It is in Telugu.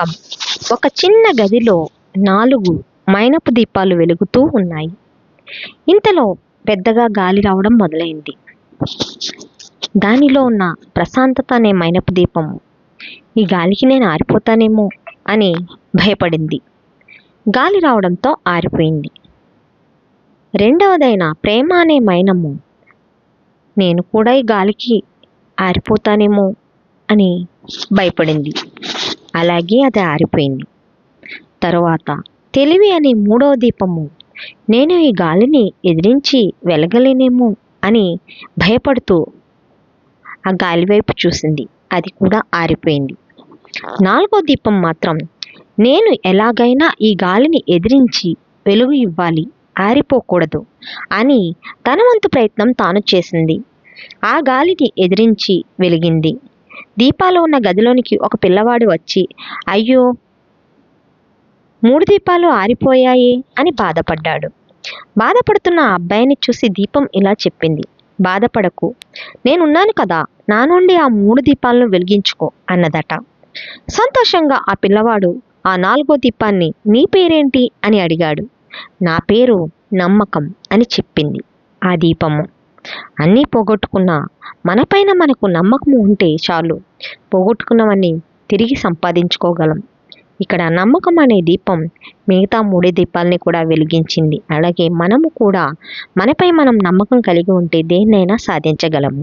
నమ్మకం ఒక చిన్న గదిలో నాలుగు మైనపు దీపాలు వెలుగుతూ ఉన్నాయి. ఇంతలో పెద్దగా గాలి రావడం మొదలైంది. దానిలో ఉన్న ప్రశాంతత అనే మైనపు దీపం ఈ గాలికి నేను ఆరిపోతానేమో అని భయపడింది. గాలి రావడంతో ఆరిపోయింది. రెండవదైన ప్రేమ అనే మైనము నేను కూడా ఈ గాలికి ఆరిపోతానేమో అని భయపడింది. అలాగే అది ఆరిపోయింది. తరువాత తెలివి అనే మూడవ దీపము నేను ఈ గాలిని ఎదిరించి వెలగలేనేమో అని భయపడుతూ ఆ గాలి వైపు చూసింది. అది కూడా ఆరిపోయింది. నాలుగో దీపం మాత్రం నేను ఎలాగైనా ఈ గాలిని ఎదిరించి వెలుగు ఇవ్వాలి ఆరిపోకూడదు అని తన వంతు ప్రయత్నం తాను చేసింది. ఆ గాలిని ఎదిరించి వెలిగింది. దీపాలు ఉన్న గదిలోనికి ఒక పిల్లవాడు వచ్చి అయ్యో మూడు దీపాలు ఆరిపోయాయి అని బాధపడ్డాడు. బాధపడుతున్న ఆ అబ్బాయిని చూసి దీపం ఇలా చెప్పింది. బాధపడకు. నేనున్నాను కదా. నా నుండి ఆ మూడు దీపాలను వెలిగించుకో అన్నదట. సంతోషంగా ఆ పిల్లవాడు ఆ నాలుగో దీపాన్ని నీ పేరేంటి? అని అడిగాడు. నా పేరు నమ్మకం అని చెప్పింది ఆ దీపము. అన్నీ పోగొట్టుకున్న మనపైన మనకు నమ్మకం ఉంటే చాలు. పోగొట్టుకున్నవన్నీ తిరిగి సంపాదించుకోగలం. ఇక్కడ నమ్మకం అనే దీపం మిగతా మూడు దీపాలని కూడా వెలిగించింది. అలాగే మనము కూడా మనపై మనం నమ్మకం కలిగి ఉంటే దేన్నైనా సాధించగలము.